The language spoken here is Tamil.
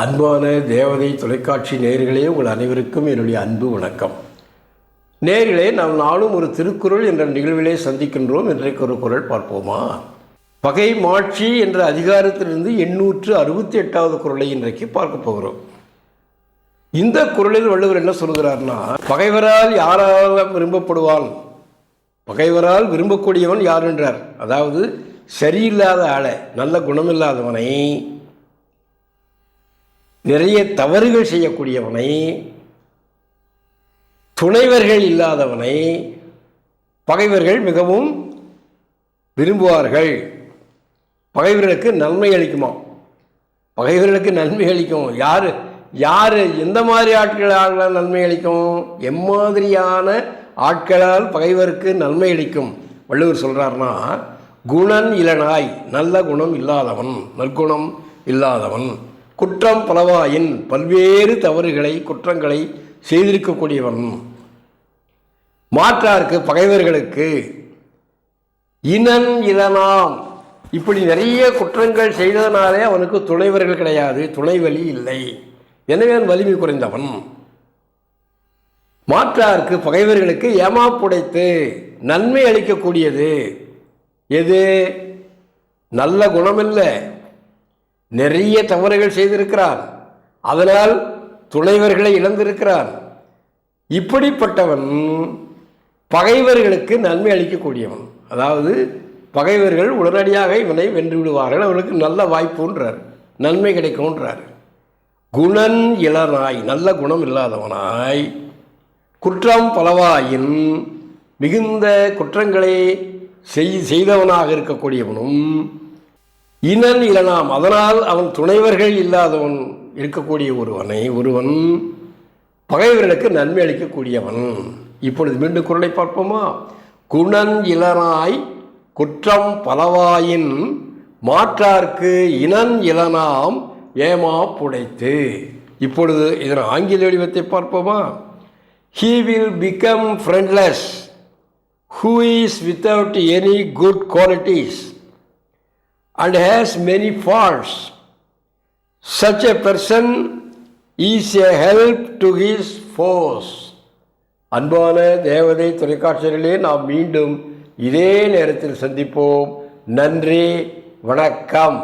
அன்பான தேவதை தொலைக்காட்சி நேர்களே உங்கள் அனைவருக்கும் என்னுடைய அன்பு வணக்கம். நேர்களே நாம் நாளும் ஒரு திருக்குறள் என்ற நிகழ்விலே சந்திக்கின்றோம். இன்றைக்கு ஒரு குரல் பார்ப்போமா? பகை மாட்சி என்ற அதிகாரத்திலிருந்து எண்ணூற்று அறுபத்தி எட்டாவது குரலை இன்றைக்கு பார்க்க போகிறோம். இந்த குரலில் வள்ளுவர் என்ன சொல்கிறார்னா பகைவரால் யாரால் விரும்பப்படுவான்? பகைவரால் விரும்பக்கூடியவன் யார் என்றார்? அதாவது சரியில்லாத ஆளை நல்ல குணமில்லாதவனை நிறைய தவறுகள் செய்யக்கூடியவனை துணைவர்கள் இல்லாதவனை பகைவர்கள் மிகவும் விரும்புவார்கள். பகைவர்களுக்கு நன்மை அளிக்குமா? பகைவர்களுக்கு நன்மை அளிக்கும். யார் யார் எந்த மாதிரி ஆட்களால் நன்மை அளிக்கும்? எம்மாதிரியான ஆட்களால் பகைவருக்கு நன்மை அளிக்கும். வள்ளுவர் சொல்கிறார்னா குணன் இளனாய் நல்ல குணம் இல்லாதவன் நற்குணம் இல்லாதவன். குற்றம் பலவாயின் பல்வேறு தவறுகளை குற்றங்களை செய்திருக்கக்கூடியவன். மாற்றாருக்கு பகைவர்களுக்கு இனன் இதனாம் இப்படி நிறைய குற்றங்கள் செய்ததனாலே அவனுக்கு துணைவர்கள் கிடையாது துணைவலி இல்லை. எனவே அவன் வலிமை குறைந்தவன். மாற்றாருக்கு பகைவர்களுக்கு ஏமாப்புடைத்து நன்மை அளிக்கக்கூடியது. எது? நல்ல குணமில்லை. நிறைய தவறுகள் செய்திருக்கிறான் அதனால் துணைவர்களை இழந்திருக்கிறான் இப்படிப்பட்டவன் பகைவர்களுக்கு நன்மை அளிக்கக்கூடியவன். அதாவது பகைவர்கள் உடனடியாக இவனை வென்று விடுவார்கள் அவர்களுக்கு நல்ல வாய்ப்புன்றார். நன்மை கிடைக்கும்ன்றார். குணன் இளனாய் நல்ல குணம் இல்லாதவனாய் குற்றம் பலவாயின் மிகுந்த குற்றங்களை செய் செய்தவனாக இருக்கக்கூடியவனும் இனன் இளனாம் அதனால் அவன் துணைவர்கள் இல்லாதவன் இருக்கக்கூடிய ஒருவனை ஒருவன் பகைவர்களுக்கு நன்மை அளிக்கக்கூடியவன். இப்பொழுது மீண்டும் குரலை பார்ப்போமா? குணன் இளனாய் குற்றம் பலவாயின் மாற்றார்க்கு இனன் இளனாம் ஏமா புடைத்து. இப்பொழுது இதன் ஆங்கில வடிவத்தை பார்ப்போமா? He will become friendless who is without any good qualities and has many faults. Such a person is a help to his foes. அன்பான தேவதை தொலைக்காட்சிகளிலே நாம் மீண்டும் இதே நேரத்தில் சந்திப்போம் நன்றி வணக்கம்